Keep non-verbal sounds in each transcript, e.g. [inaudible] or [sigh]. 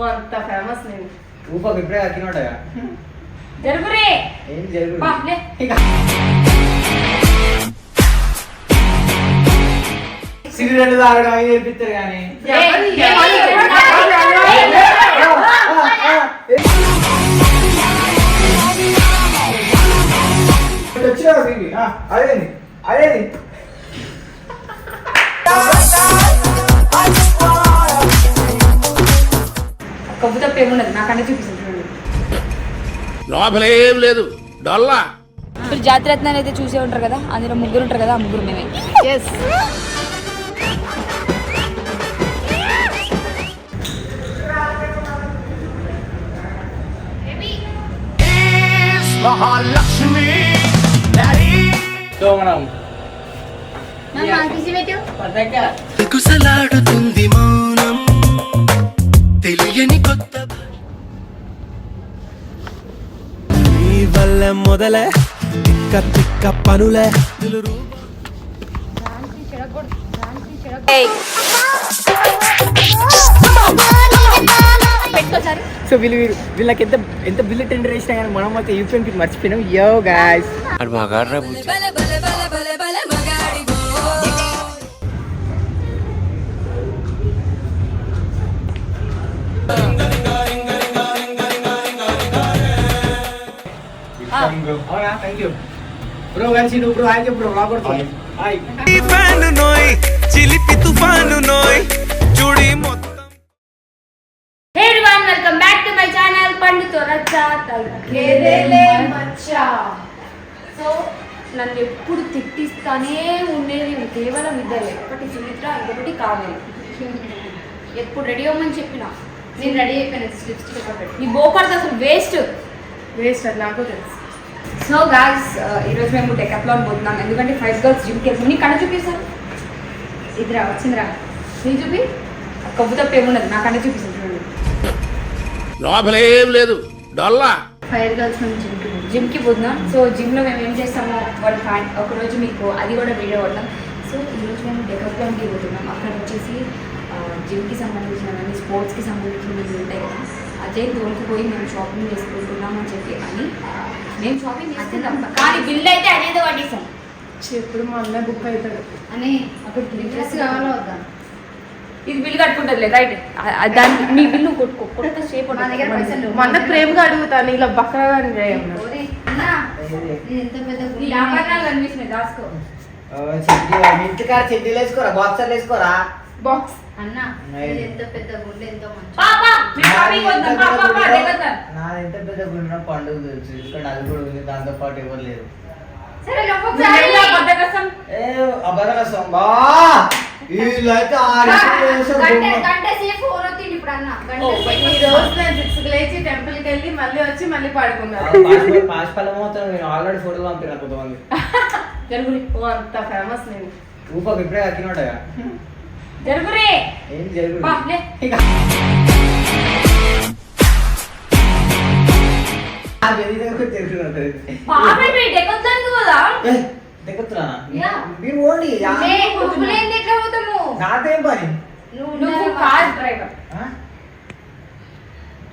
నువ్వు అంత ఫేమస్ నేను ఊపకు ఇప్పుడే అక్కినోటగా జరుగురే ఏం జరుగు బా, లే. సిగరెట్ తాగడం అవి నేర్పిస్తారు కానీ వచ్చినా అదేంది అదేంది కొవ్వు తప్ప ఏమున్నది నాకన్నా చూపిస్తుంది చూడండి. లోపలేం లేదు. డొల్లా. మీరు జాతిరత్నాన్ని అయితే చూసే ఉంటారు కదా అందులో ముగ్గురు ఉంటారు కదా ఆ ముగ్గురు మేమే. ఎస్ మహాలక్ష్మి కుసలాడుతుంది మౌనం. తెలియని కొత్త నీ వల్ల మొదలే తిక్క తిక్క పనులే సో వీళ్ళు వీళ్ళు వీళ్ళకి ఎంత ఎంత బిల్లు టెండర్ వేసినా కానీ మనం అయితే యూపీఎంకి మర్చిపోయినాం యో గాయస్ అది బాగా బ్రో కలిసి నువ్వు bro hi bro blog hi fan నోయ్ చిలిపి తుఫాను నోయ్ చూడి మొత్తం. Hey everyone welcome back to my channel పండుతో మచ్చా. సో నన్ను ఎప్పుడు తిట్టిస్తానే ఉండేది కేవలం ఇద్దరే. ఒకటి సుమిత్ర ఇంకొకటి కావేరి ఎప్పుడు రెడీ అవ్వమని చెప్పినా. నేను రెడీ అయిపోయాను లిప్స్టిక్ ఒకటి నీ బోకర్ది అసలు వేస్ట్ వేస్ట్ అది నాకు తెలుసు. సో గాయస్ ఈరోజు మేము డెకాప్లాన్ పోతున్నాం. ఎందుకంటే ఫైవ్ గర్ల్స్ జిమ్కి వెళ్తున్నాం నీ కన్నా చూపిస్తాను ఇదిరా వచ్చిందిరా. నీ చూపి. కొవ్వు తప్ప ఏమున్నది నా కన్నా చూపిస్తాను చూడండి లోపలేం లేదు. డొల్లా. ఫైవ్ గర్ల్స్ మేము జిమ్కి జిమ్కి పోతున్నాం. సో జిమ్లో మేము ఏం చేస్తామో వన్ ఫైన్ ఒకరోజు మీకు అది కూడా వీడియో పడతాం సో ఈరోజు మేము డెకాప్లాన్కి పోతున్నాం. అక్కడ వచ్చేసి జిమ్కి సంబంధించినవన్నీ స్పోర్ట్స్కి సంబంధించినవి ఉంటాయి కదా. అజయ్ పోయి మేము షాపింగ్ చేసుకుంటున్నాం అని చెప్పి అని మేము షాపింగ్ చేసుకుంటాం. కానీ బిల్ అయితే అనేది పట్టిస్తాం ఎప్పుడు మా అన్నయ్య బుక్ అవుతాడు అని అక్కడ డ్రెస్ కావాలా వద్దా? ఇది బిల్ కట్టుకుంటుంది రైట్. దాన్ని మీ బిల్లు కొట్టుకో కొత్త షేప్ మా దగ్గర పైసలు లేవు. మా అన్న ప్రేమగా అడుగుతాను ఇలా ఆభరణాలు కనిపిస్తున్నాయి దాసుకో. ఇంటికాడ చెడ్డీలు వేసుకోరా? బాక్సర్లు వేసుకోరా? బాక్స్ అన్న ఇది ఎంత పెద్ద గుండె ఎంతో మంచి. పాపా నాది ఎంత పెద్ద గుండె పండుగ తెలుసు. ఎందుకంటే అది కూడా ఉంది దాంతో పాటు ఎవరు లేరు. సరే ఒక్కొక్కసారి బద్దకసం ఏ అబ్బా సొంబా వీళ్ళైతే ఆరు గంట గంట సేపు ఫోన్ వచ్చింది ఇప్పుడు అన్న. గంట ఈ సేపు రోజు నేను సిక్స్ లేచి టెంపుల్కి వెళ్ళి మళ్ళీ వచ్చి మళ్ళీ పడుకున్నాను. పాస్ పళ్ళం అవుతాను నేను ఆల్రెడీ ఫోటోలు పంపిన కొంతమంది. అంత ఫేమస్ నేను. ఊపకు ఇప్పుడే అక్కినోటగా. [laughs] జరుగురే. ఏం జరుగు బా, లే. పాపే మీ డెకొద్దాను కదా యా. మీరు ఎట్లా పోతాము? నాదేం పని. నువ్వు కార్ డ్రైవర్.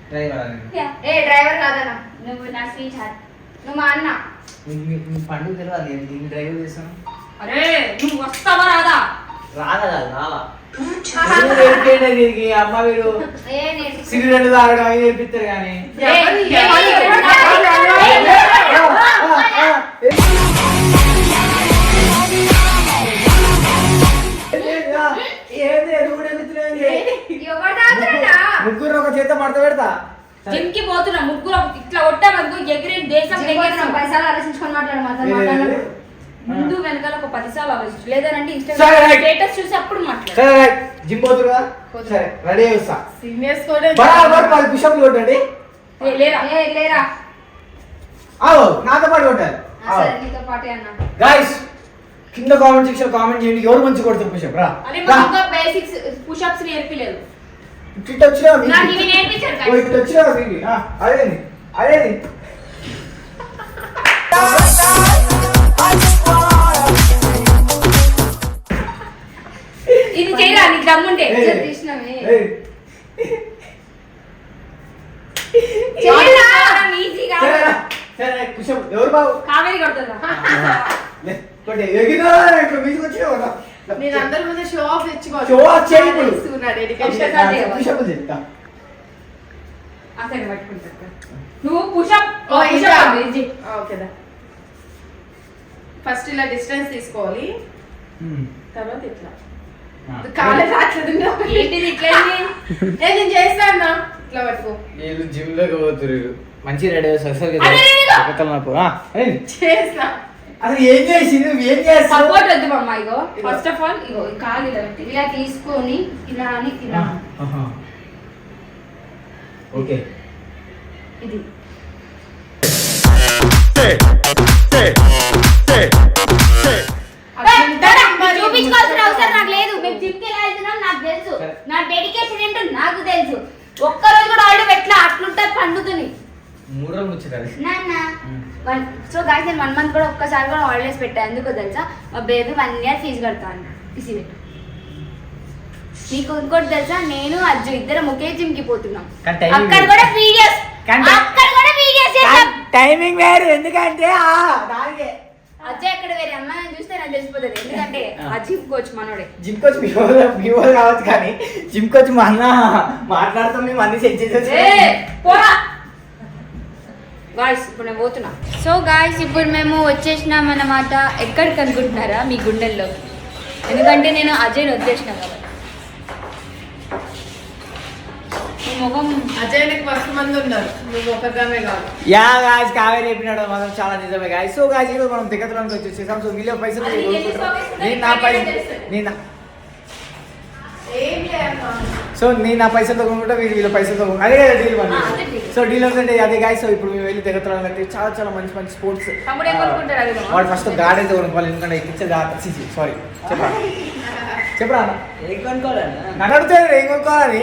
డ్రైవర్ అని ఏ డ్రైవర్ కాదన్న. నువ్వు నా స్వీట్ నువ్వు మా అన్న. పండుగ తెలియదు అరే నువ్వు వస్తావా రాదా? రాదా కాదు అమ్మ సిగరెట్ తాగడం అవి నేర్పిస్తారు కానీ? ముగ్గురు ఒక చేత పెడతా జిమ్కి పోతున్నా ముగ్గురు ఇట్లా కొట్టామనుకో ఎగిరి దేశం. పైసలు ఆలోచించుకొని మాట్లాడు ముందు వెనకాల ఒక పది సార్లు ఆలోచించు లేదంటే ఇన్స్టాగ్రామ్. స్టేటస్ చూసి అప్పుడు మాట్లాడు. సరే రైట్ జిమ్ పోతురుగా సరే రెడీ చేస్తా. సీనియర్స్ కూడా బరాబర్ పది పుషప్లు కొట్టండి. ఏ, లేరా? ఏ లేరా? ఆవు నాతో పాటు కొట్టాలి. ఆ, సరే నీతో పాటే అన్న. గాయస్ కింద కామెంట్ సెక్షన్ కామెంట్ చేయండి. ఎవరు మంచి కొడతారు పుషప్ రా. అని రా. ఇంకా బేసిక్స్ పుషప్స్ నేర్పిలేదు. ఇటు వచ్చినా. నాకు ఇవి నేర్పించారు ఓ, guys. ఇటు వచ్చినా అదేంది అదేంది ఇది చేయరా? నీకు దమ్ము ఉంటే నేను అందరి నువ్వు పుషప్ ఫస్ట్ ఇలా డిస్టెన్స్ తీసుకోవాలి. తర్వాత ఇట్లా. ఆ. కాలే రాట్లేదు ఏంటిది ఇట్లా ఏ నేను చేస్తాను ఇట్లా పట్టుకో వీళ్ళు జిమ్లోకి పోతున్నారు మంచి రెడీ ఏంది? చేస్తా అసలు ఏం? చేసి నువ్వు ఏం చేస్తావు సపోర్ట్ వద్దు అమ్మా ఇగో. ఫస్ట్ ఆఫ్ ఆల్ ఇగో కాలు ఇలా పెట్టి ఇలా తీసుకొని ఇలా అని ఇలా. ఓకే. ఇది. చూపించుకోవాల్సిన అవసరం నాకు లేదు. మేము జిమ్కి వెళ్తున్నాం నాకు తెలుసు. నా డెడికేషన్ ఏంటో నాకు తెలుసు. ఒక్క రోజు కూడా ఆల్రెడీ ఎట్లా అట్లుంటుంది పండుతుంది. మూడు రోజులు నాన్న వన్ సో గాయస్ నేను వన్ మంత్ కూడా ఒక్కసారి కూడా హాలిడేస్ పెట్టాను ఎందుకో తెలుసా? మా బేబీ వన్ ఇయర్ ఫీజు కడతాను తీసి పెట్టు నీకు ఇంకోటి తెలుసా? నేను అజ్జు ఇద్దరం ఒకే జిమ్కి పోతున్నాం. అక్కడ. కూడా వీడియోస్ అక్కడ కూడా వీడియోస్ టైమింగ్ వేరు. ఎందుకంటే అజ్జయ్ అక్కడ వేరే అమ్మాయిని చూస్తే నాకు తెలిసిపోతుంది. ఎందుకంటే ఆ. జిమ్ కోచ్ మనోడే. జిమ్ కోచ్ వాళ్ళు కావచ్చు కానీ జిమ్ కోచ్ మా అన్న మాట్లాడుతాం మేము అన్ని సెట్ చేసేసి. పోరా. గాయస్ ఇప్పుడు నేను పోతున్నా. సో గాయస్ ఇప్పుడు మేము వచ్చేసినాం అన్నమాట ఎక్కడికి అనుకుంటున్నారా మీ గుండెల్లో? ఎందుకంటే నేను అజయ్ని వచ్చేసిన కాబట్టి ఈ ముఖం అజయ్ నీకు మస్తు మంది ఉన్నారు నువ్వు ఒకరిగానే కాదు యా గాయస్ కావేరి చెప్పినాడు మనం చాలా నిజమే గాయస్. సో గాయస్ ఈరోజు మనం దిగతడానికి వచ్చేసాం సో వీళ్ళ పైసలు నేను నా? పైసలు. నేను నా- ఏం లేదమ్మా సో నేను నా పైసలతో కొనుక్కుంటా వీళ్ళు వీళ్ళ పైసలతో. అదే కదా డీల్ deal. సో డీల్ అంటే అదే గాయస్. సో ఇప్పుడు మేము వెళ్ళి అయితే చాలా చాలా మంచి మంచి స్పోర్ట్స్? వాడు ఫస్ట్ గాడి అయితే కొనుక్కోవాలి ఎందుకంటే పిక్చర్ సారీ చెప్పరా? [laughs] చెప్పరా? నన్ను అడుగుతాడు ఏం కొనుక్కోవాలి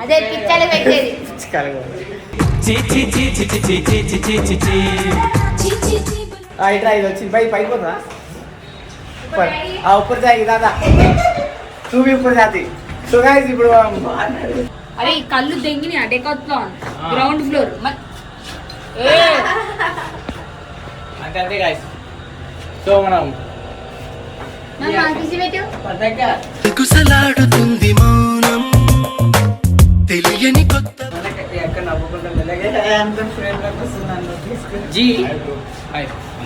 అదే పిచ్చలు పెట్టేది ఇట్రా వచ్చింది పై పైకి పోతుందా జాయి దాదా చూపి ఉప్పుడు జాతి సో ఇప్పుడు అరే కళ్ళు దెంగిని డెకాత్లాన్ గ్రౌండ్ ఫ్లోర్ అంటే అంతే సో మనం కుసలాడుతుంది మా వస్తున్నాను తీసుకుని జీ.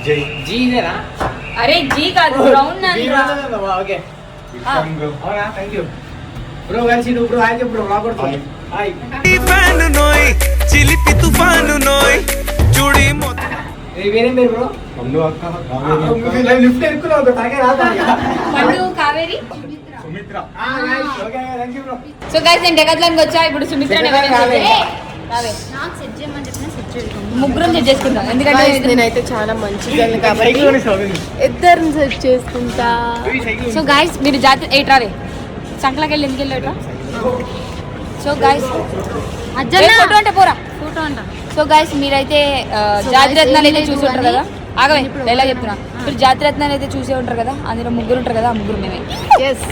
జై. అరే జీ కాదు ground okay. Thank you bro కలిసి నువ్వు బ్రో హాయ్ బ్రో కొడుతుంది హాయ్ ఫ్యాను నోయ్ చిలిపి తుఫాను నోయ్ చూడి మొత్తం వేరే పేరు బ్రో పండు అక్క లిఫ్ట్ ఎక్కువ రాదా. పండు కావేరి? సుమిత్ర. ఆ guys okay thank you bro so guys నేను డెకాత్లాన్ వచ్చా? ఇప్పుడు సుమిత్ర ముగ్గురం సెట్ చేసుకుందాం ఎందుకంటే నేనైతే చాలా మంచి గర్ల్ [laughs] కాబట్టి ఇద్దరిని సెట్ చేసుకుంటా. సో గాయస్ మీరు జాతర ఎయిట్ రావే సంకలకి వెళ్ళి ఎందుకు వెళ్ళాడు సో గాయస్ ఫోటో అంటే పోరా? ఫోటో అంట. సో గాయస్ మీరైతే జాతి guys, రత్నాలు అయితే లేదు చూసి ఉంటారు కానీ కదా? ఆగవే ఇప్పుడు ఎలా చెప్తున్నా. మీరు జాతి రత్నాలు అయితే చూసే ఉంటారు కదా అందులో ముగ్గురు ఉంటారు కదా ఆ ముగ్గురు మేమే. ఎస్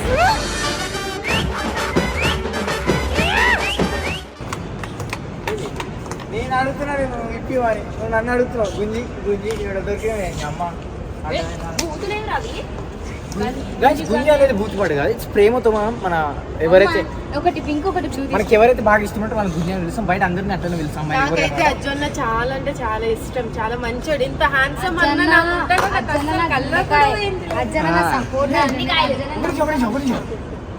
నేను అడుగుతున్నా నేను ఇప్పి వారి. నువ్వు నన్ను అడుగుతున్నావు. గుంజి గుంజి ఇక్కడ దొరికిన అమ్మ. గుంజి అనేది బూచిపాడు కాదు. ఇట్స్ ప్రేమతో మనం మన ఎవరైతే ఒకటి పింక్ ఒకటి బ్లూ మనకి ఎవరైతే బాగా ఇష్టమంటే వాళ్ళని గుంజి పిలుస్తాం బయట అందరిని అట్లనే పిలుస్తాం మన నాకైతే. అజ్జన్న చాలా అంటే చాలా ఇష్టం. చాలా మంచోడు. ఇంత హ్యాండ్సమ్ అన్న నాకు ఉంటే కూడా నాకు అజ్జన్న సపోర్ట్ అన్ని కాయలు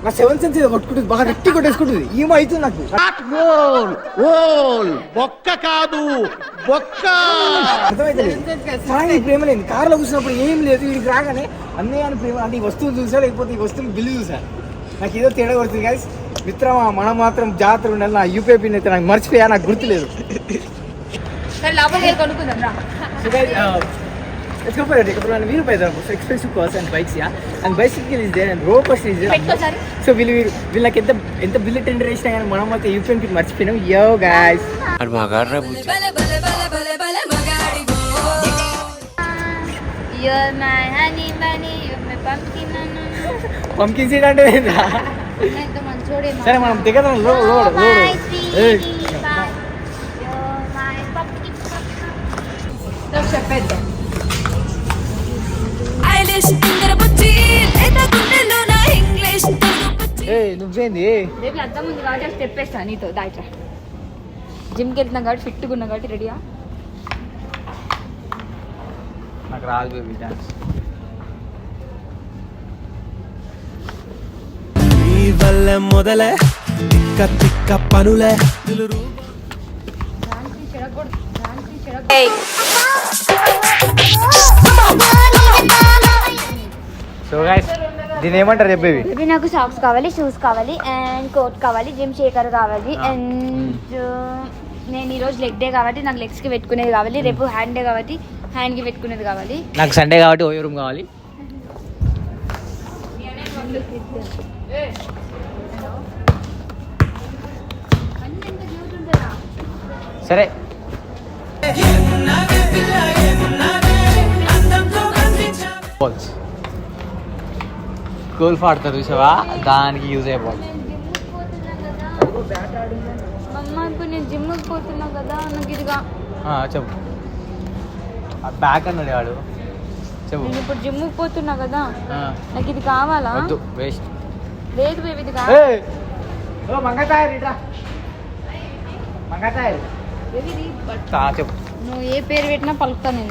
నా సెవెన్ సెన్స్ ఇది కొట్టుకుంటుంది బాగా గట్టి కొట్టేసుకుంటుంది. ఏమో అవుతుంది నాకు. బొక్క కాదు బొక్క. అర్థమైతే ప్రేమ లేదు కార్లో కూర్చున్నప్పుడు ఏం లేదు వీడికి రాగానే అన్నీ అని ప్రేమ అంటే ఈ వస్తువులు చూసా లేకపోతే ఈ వస్తువులు బిల్లు చూసా? నాకు ఏదో తేడా కొడుతుంది గాయస్ మిత్రమా మనం మాత్రం జాతర ఉండాలి నా యూపీఐ పిన్ అయితే నాకు మర్చిపోయా నాకు గుర్తులేదు. Let's go for it. Because వీరు పై so expensive cars and bikes ya and bicycle is there and row cost is పెట్టుకోసారి so వీళ్ళు వీళ్ళు వీళ్ళు నాకు ఎంత ఎంత బిల్ టెండర్ వేసినా కానీ మనం అయితే UPN pin మర్చిపోయినాం yo guys your my my pumpkin seed అంటే సరే మనం దిగదాం రోడ్ రోడ్ రోడ్ చెప్పేద్దాం నువ్వేంది? రేపు అర్థం ఉంది కాబట్టి స్టెప్ వేస్తా నీతో. దాయిట్రా జిమ్కి వెళ్తున్నాం కాబట్టి ఫిట్గా ఉన్నాం కాబట్టి రెడీయా? నాకు రాదు బేబీ డాన్స్. నీ వల్ల మొదలే తిక్క తిక్క పనులే. సో గైస్ దీని ఏమంటారు చెప్పేవి? బేబీ నాకు సాక్స్ కావాలి షూస్ కావాలి అండ్ కోట్ కావాలి జిమ్ షేకర్ కావాలి అండ్ నేను ఈరోజు లెగ్ డే కాబట్టి నాకు లెగ్స్కి పెట్టుకునేది కావాలి రేపు హ్యాండ్ డే కాబట్టి హ్యాండ్కి పెట్టుకునేది కావాలి. నాకు సండే కాబట్టి ఓ రూమ్ కావాలి. సరే. బాల్స్ గోల్ఫ్ ఆడతారు చూసావా? దానికి యూజ్ అయ్యే బాల్ అమ్మ ఇప్పుడు నేను జిమ్కి పోతున్నా కదా నాకు ఇదిగా చెప్పు. బ్యాక్ అన్నాడు వాడు. చెప్పు. నేను ఇప్పుడు జిమ్కి పోతున్నా కదా. ఆ, నాకు ఇది కావాలా? వద్దు వేస్ట్ లేదు బేబీ ఇది కావాలి మంగతాయర్ మంగతాయర్ చెప్పు. నువ్వు ఏ పేరు పెట్టినా పలుకుతాను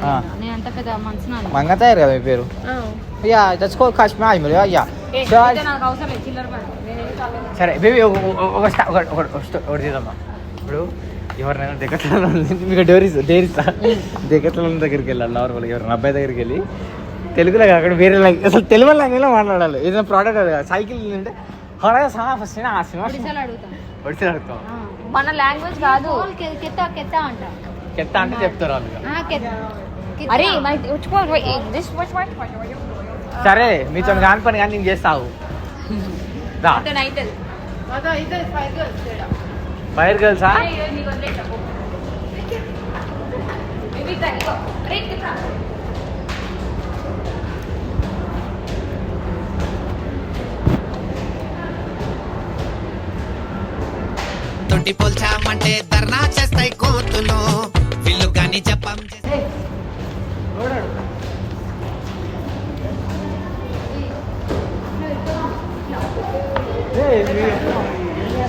నేను అంత పెద్ద మనసున మంగతాయర్ కదా మీ పేరు? యా తెచ్చుకో కాశ్మీర్ ఆయి మరి సరే బేబీ ఒక ఒకటి చేద్దామా ఇప్పుడు ఎవరినైనా దిగతలో మీకు డోరీస్ డేరీసా దిగతల దగ్గరికి వెళ్ళాలి నార్మల్గా ఎవరైనా అబ్బాయి దగ్గరికి వెళ్ళి. తెలుగులో కాకుండా వేరే లాంగ్వేజ్ అసలు తెలుగు లాంగ్వేజ్లో మాట్లాడాలి. ఏదైనా ప్రోడక్ట్ సైకిల్ అంటే హోరా సా ఫస్ట్ ఆ సినిమా. ఒడిశాలో అడుగుతాం మన లాంగ్వేజ్ కాదు. కెత్త కెత్త అంట చెత్త అంటే చెప్తారు వాళ్ళు అరే దిస్ సరే మీతో కాని పని కానీ నేను చేస్తావు. ఫైర్ గర్ల్సా కిత్తా తొట్టి పోల్చామంటే ధర్నా చేస్తాయి కోర్టులో. వీళ్ళు కానీ చెప్పం చేస్తే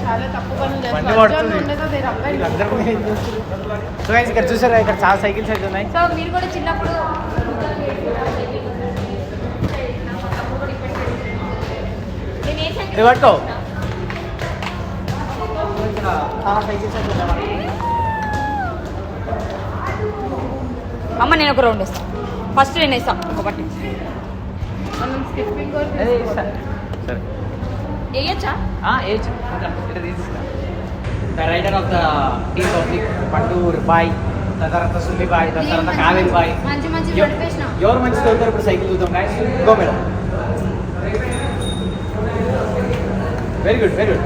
చాలా తప్పు పనులు బండి చేస్తారు పడుతుంది. అర్జున్ ఉండేదో నేను అబ్బాయి వీళ్ళందరూ కూడా ఏం చేస్తారు? సో guys, ఇక్కడ చూసారా ఇక్కడ చాలా సైకిల్స్ అయితే ఉన్నాయి సో మీరు కూడా చిన్నప్పుడు నేను ఏ సైకిల్ ఇది పట్టుకో చాలా సైకిల్స్ అయితే ఉన్నాయి అమ్మ నేను ఒక రౌండ్ వేస్తాను ఫస్ట్ నేను వేస్తాను ఒక వేయచ్చా? The rider of the public పండూర్ boy. దాని తర్వాత సుల్లి బాయ్ దాని తర్వాత కావేరి ఎవరు మంచి చదువుతారు ఇప్పుడు సైకిల్ చూద్దాం guys go madam. Very good very good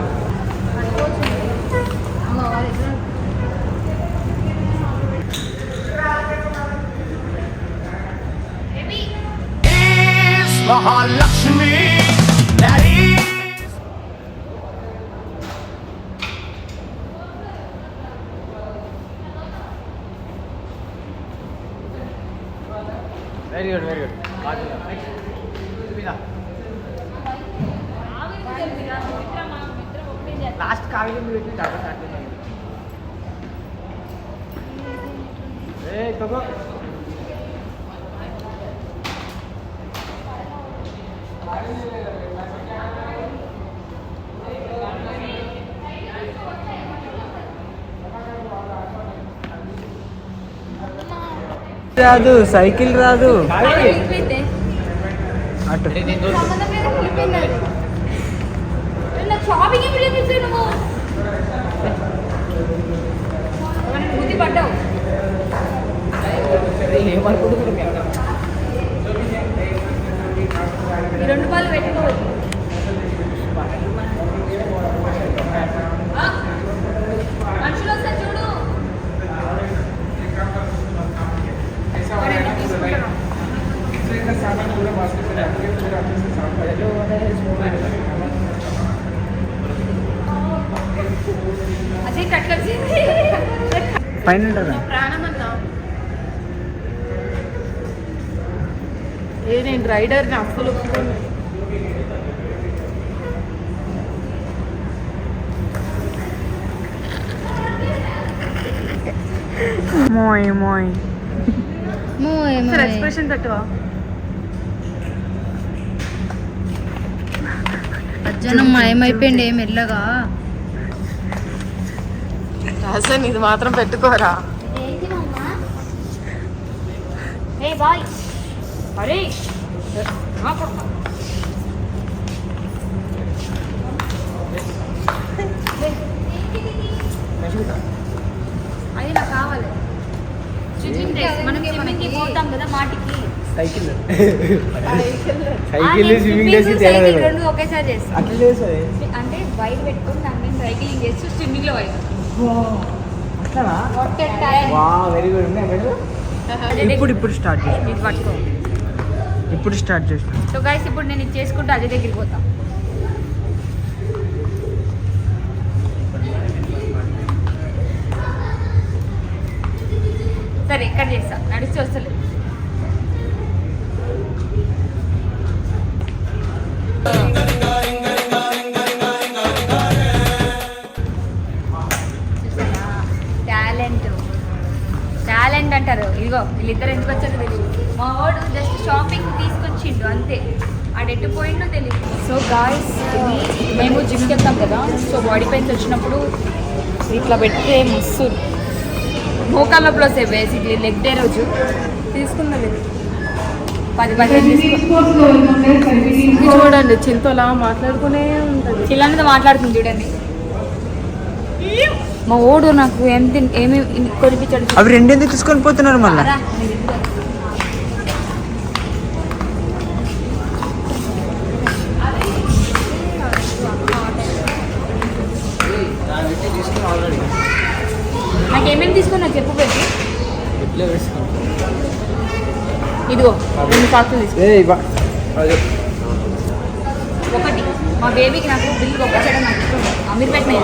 Mahalakshmi very good very good last Kaveri మీద పెట్టి తర్వాత start చేద్దాం. ఏయ్, తగ్గో. రాదు సైకిల్ రాదు. అటు. ఏమనుకుంటున్నారు ఈ రెండు పాలు పెట్టుకోవచ్చు ఆ, మనుషులు వస్తే చూడు మరి ఎందుకు తీసుకుంటున్నావు? అజయ్ కట్ కట్ చేసి పైన అన్నా ఏ నేను రైడర్ని అస్సలు ఒప్పుకోను. మోయ్ మోయ్. సార్ ఎక్స్ప్రెషన్ పెట్టవా జనం మాయమైపోయింది ఏం మెల్లగా. హాసన్ ఇది మాత్రం పెట్టుకోరా. ఏంటి మమ్మా ఏ బాయ్. అరే అది నాకు కావాలి. స్విమ్మింగ్ మనం పోతాం కదా మాటికి. సైకిల్. స్విమ్మింగ్ చేసి సైకిల్ రెండు ఒకేసారి అంటే బైక్ పెట్టుకొని దాని మీద సైక్లింగ్ చేస్తూ స్విమ్మింగ్లో పోయి అట్లానా వా వెరీ గుడ్ ఇప్పుడు ఇప్పుడు స్టార్ట్ చేసిన ఇప్పుడు స్టార్ట్ చేసిన. సో గైస్ ఇప్పుడు నేను ఇది చేసుకుంటూ అజయ్ దగ్గరికి పోతా. సరే ఇక్కడ చేస్తా. నడిచి వస్తలేదు. ఇదిగో వీళ్ళిద్దరు ఎందుకు వచ్చారో తెలియదు మా వాడు జస్ట్ షాపింగ్ తీసుకొచ్చిండు అంతే ఆడెట్టు పోయిండో తెలియదు సో గాయస్ మేము జిమ్కి వెళ్తాం కదా సో బాడీ పెయిన్స్ వచ్చినప్పుడు ఇట్లా పెడితే మస్తు. మోకాళ్ళ వస్తాయి బేసిక్లీ లెగ్ డే రోజు. తీసుకున్నది పది పది చూడండి చింత అలా మాట్లాడుకునే ఉంటుంది. చిల్లన్నతో మాట్లాడుతుంది చూడండి. మా ఓడు నాకు ఎంత ఏమేమి కొనిపించాడు అవి రెండెందుకు తీసుకొని పోతున్నారు మళ్ళీ. నాకు ఏమేమి తీసుకున్నా చెప్పు పెట్టి. ఇదిగో రెండు సాకులు తీసుకో. ఒకటి. మా బేబీకి నాకు బిల్లు ఒక్కసారి నాకు ఇష్టం అమీర్ పెట్టిన